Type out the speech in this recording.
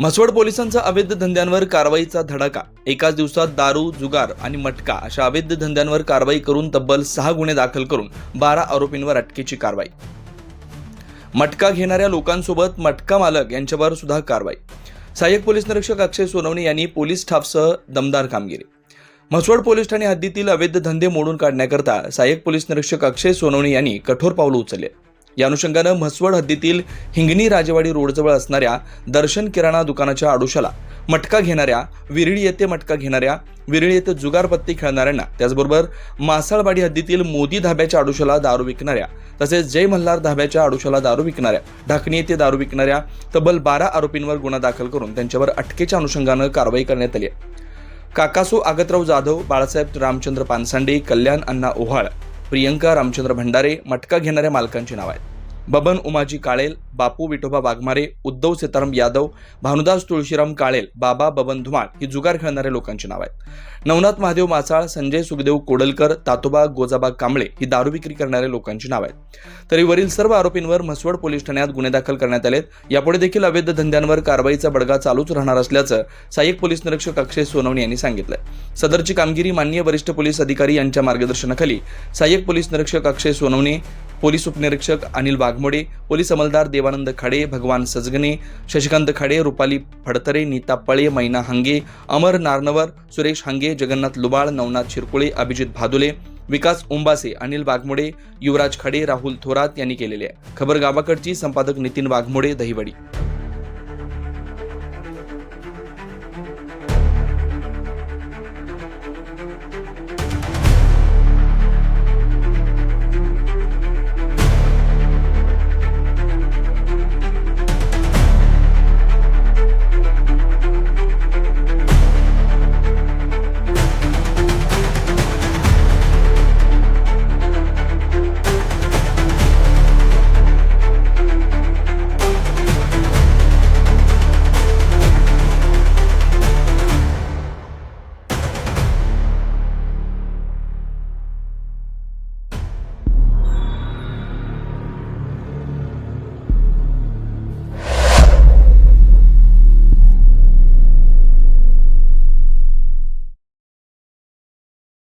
म्हसवड पोलिसांचा अवैध धंद्यांवर कारवाईचा धडाका. एकाच दिवसात दारू जुगार आणि मटका अशा अवैध धंद्यांवर कारवाई करून तब्बल सहा गुन्हे दाखल करून बारा आरोपींवर अटकेची कारवाई. मटका घेणाऱ्या लोकांसोबत मटका मालक यांच्यावर सुद्धा कारवाई. सहाय्यक पोलीस निरीक्षक अक्षय सोनवणे यांनी पोलीस स्टाफसह दमदार कामगिरी. म्हसवड पोलीस ठाणे हद्दीतील अवैध धंदे मोडून काढण्याकरता सहाय्यक पोलीस निरीक्षक अक्षय सोनवणे यांनी कठोर पावलं उचलले या अनुषंगानं म्हसवड हद्दीतील हिंगणी राजवाडी रोडजवळ असणाऱ्या दर्शन किराणा दुकानाच्या आडोशाला मटका घेणाऱ्या विरळी येथे मटका घेणाऱ्या विरळी येथे जुगारपत्ती खेळणाऱ्यांना त्याचबरोबर मासाळवाडी हद्दीतील मोदी धाब्याच्या आडोशाला दारू विकणाऱ्या तसेच जय मल्हार धाब्याच्या आडोशाला दारू विकणाऱ्या ढाकणी येथे दारू विकणाऱ्या तब्बल बारा आरोपींवर गुन्हा दाखल करून त्यांच्यावर अटकेच्या अनुषंगानं कारवाई करण्यात आली आहे. काकासो आगतराव जाधव बाळासाहेब रामचंद्र पानसांडे कल्याण अण्णा ओहाळ. प्रियंका रामचंद्र भंडारे मटका घेणाऱ्या मालकांची नाव आहेत. बबन उमाजी काळेल बापू विठोबा वाघमारे उद्धव सीताराम यादव भानुदास तुळशीराम काळेल बाबा बबन धुमाळ ही जुगार खेळणाऱ्या लोकांची नाव आहेत. नवनाथ महादेव मासाळ संजय सुखदेव कोडलकर तातोबा गोजाबा कांबळे ही दारू विक्री करणाऱ्या लोकांची नाव आहेत. तरी वरील सर्व आरोपींवर म्हसवड पोलीस ठाण्यात गुन्हे दाखल करण्यात आलेत. यापुढे देखील अवैध धंद्यांवर कारवाईचा बडगा चालूच राहणार असल्याचं सहाय्यक पोलीस निरीक्षक अक्षय सोनवणे यांनी सांगितलं सदरची कामगिरी माननीय वरिष्ठ पोलीस अधिकारी यांच्या मार्गदर्शनाखाली सहाय्यक पोलीस निरीक्षक अक्षय सोनवणे पोलीस उपनिरीक्षक अनिल वाघमोडे पोलीस अंमलदार देवानंद खाडे भगवान सजगणे शशिकांत खाडे रुपाली फडतरे नीता पळे मैना हांगे अमर नारनवर सुरेश हांगे जगन्नाथ लुबाळ नवनाथ शिरकुळे अभिजित भादुले विकास उंबासे अनिल वाघमोडे युवराज खाडे राहुल थोरात यांनी केलेले आहे. खबर गावाकडची संपादक नितीन वाघमोडे दहिवडी.